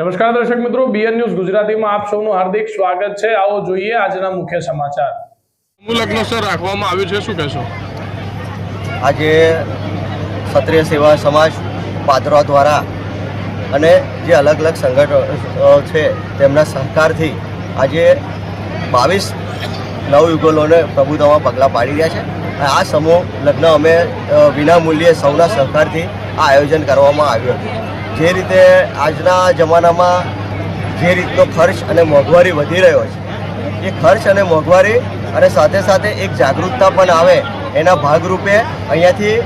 નમસ્કાર દર્શક મિત્રો બીએન ન્યૂઝ ગુજરાતીમાં આપ સૌનું હાર્દિક સ્વાગત છે. આવો જોઈએ આજના મુખ્ય સમાચાર. લગ્ન સર રાખવામાં આવ્યું છે શું કહેશો? આજે ક્ષત્રિય સેવા સમાજ પાદરા દ્વારા અને જે અલગ અલગ સંગઠનો છે તેમના સહકારથી આજે બાવીસ નવયુગલોને પ્રભુતામાં પગલાં પાડી રહ્યા છે. અને આ સમૂહ લગ્ન અમે વિના વિનામૂલ્યે સૌના સહકારથી આ આયોજન કરવામાં આવ્યું હતું. જે રીતે આજના જમાનામાં જે રીતનો ખર્ચ અને મોંઘવારી વધી રહ્યો છે, એ ખર્ચ અને મોંઘવારી અને સાથે સાથે એક જાગૃતતા પણ આવે, એના ભાગરૂપે અહીંયાથી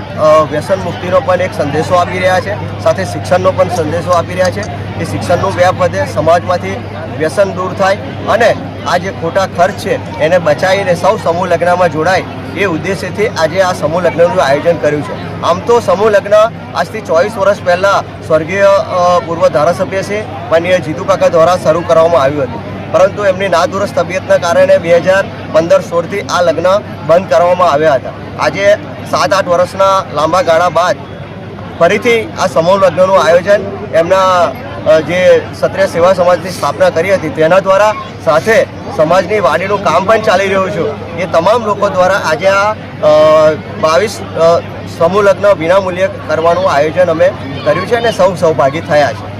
વ્યસન મુક્તિનો પણ એક સંદેશો આપી રહ્યા છે, સાથે શિક્ષણનો પણ સંદેશો આપી રહ્યા છે, કે શિક્ષણનું વ્યાપ વધે, સમાજમાંથી વ્યસન દૂર થાય અને આ જે ખોટા ખર્ચ છે, એને બચાવીને સૌ સમૂહ લગ્નમાં જોડાય એ ઉદ્દેશ્યથી આજે આ સમૂહ લગ્નનું આયોજન કર્યું છે. આમ તો સમૂહ લગ્ન આજથી ચોવીસ વર્ષ પહેલાં સ્વર્ગીય પૂર્વ ધારાસભ્ય છે માનીય જીતુ કાકા દ્વારા શરૂ કરવામાં આવ્યું હતું. પરંતુ એમની નાદુરસ્ત તબિયતના કારણે બે હજાર પંદર સોળથી આ લગ્ન બંધ કરવામાં આવ્યા હતા. આજે સાત આઠ વર્ષના લાંબા ગાળા બાદ ફરીથી આ સમૂહ લગ્નનું આયોજન એમના જે ક્ષત્રિય સેવા સમાજની સ્થાપના કરી હતી, તેના દ્વારા સાથે સમાજની વાડીનું કામ પણ ચાલી રહ્યું છે. એ તમામ લોકો દ્વારા આજે આ બાવીસ સમૂહ લગ્ન વિનામૂલ્યે કરવાનું આયોજન અમે કર્યું છે અને સૌ સહભાગી થયા છે.